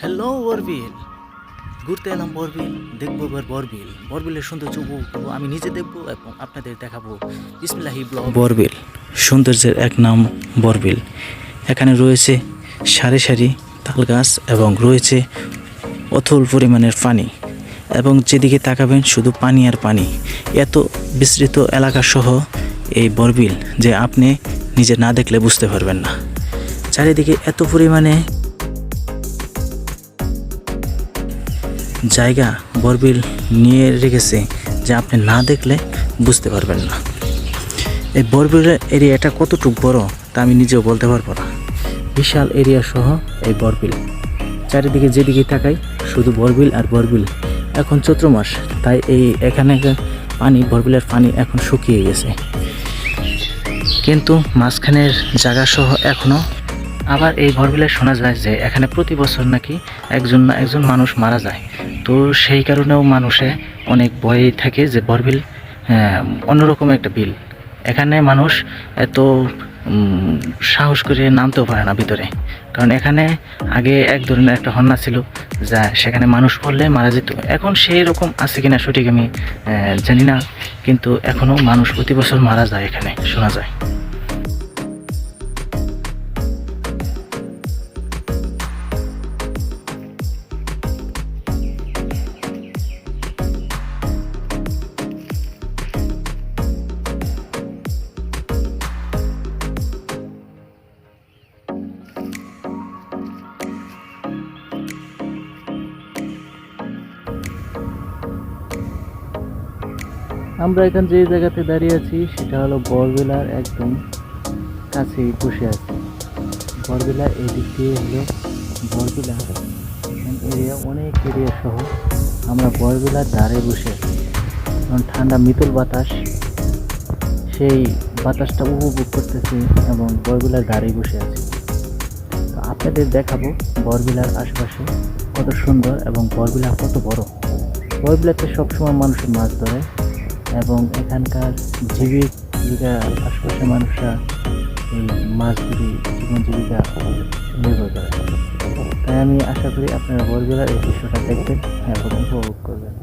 Hello বরবিল ঘুরতে এলাম বরবিল দেখব এবার বরবিল বরবিলের সৌন্দর্য উপভোগ আমি নিজে দেখব এবং আপনাদের দেখাবো। বিসমিল্লাহি ব্লগ। বরবিল সৌন্দর্যের এক নাম বরবিল এখানে রয়েছে সারি সারি তাল গাছ এবং রয়েছে অথল পরিমাণের পানি। এবং যেদিকে তাকাবেন, শুধু পানি আর পানি। এত বিস্তৃত এলাকা সহ এই বরবিল যে আপনি নিজে না দেখলে বুঝতে পারবেন না। চারিদিকে এত পরিমাণে জায়গা বরবিল নিয়ে রেখেছে যে আপনি না দেখলে বুঝতে পারবেন না। এই বরবিলের এরিয়াটা কতটুক বড় তা আমি নিজেও বলতে পারব না। বিশাল এরিয়া সহ এই বরবিল। চারিদিকে যেদিকে তাকাই, শুধু বরবিল আর বরবিল। এখন চৈত্র মাস তাই এই এখানে পানি, বরবিলের পানি এখন শুকিয়ে গেছে। কিন্তু মাঝখানের জায়গা সহ এখনও আবার এই ভরবিলে শোনা যায় যে এখানে প্রতি বছর নাকি একজন না একজন মানুষ মারা যায়। তো সেই কারণেও মানুষে অনেক ভয় থাকে যে বরবিল আহ, অন্যরকম একটা বিল। এখানে মানুষ এত সাহস করে নামতেও পারে না ভিতরে। কারণ এখানে আগে এক ধরনের একটা হন্যা ছিল যা সেখানে মানুষ পড়লে মারা যেত। এখন সেই রকম আছে কিনা সঠিক আমি জানি না। কিন্তু এখনও মানুষ প্রতি বছর মারা যায় এখানে শোনা যায়। আমরা এখান যে জায়গাতে দাঁড়িয়ে আছি, সেটা হলো বরবেলার একদম কাছেই বসে আছি। বরবেলা এই দিক দিয়ে হলো বরবেলা এরিয়া অনেক এরিয়া সহ আমরা বরবেলার ধারে বসে আছি। কারণ ঠান্ডা মিতল বাতাস, সেই বাতাসটা উপভোগ করতেছি এবং বরবেলার ধারে বসে আছি। তো আপনাদের দেখাবো বরবিলার আশেপাশে কত সুন্দর এবং বরবিলা কত বড়। বরবিলাতে সবসময় মানুষের মাছ ধরে। এবং এখানকার জীবিকা আশপাশের মানুষরা এই মাছগুলি জীবন জীবিকা নির্ভর করে। তাই আমি আশা করি আপনারা বরবিলার এই দৃশ্যটা দেখবেন এবং উপভোগ করবেন।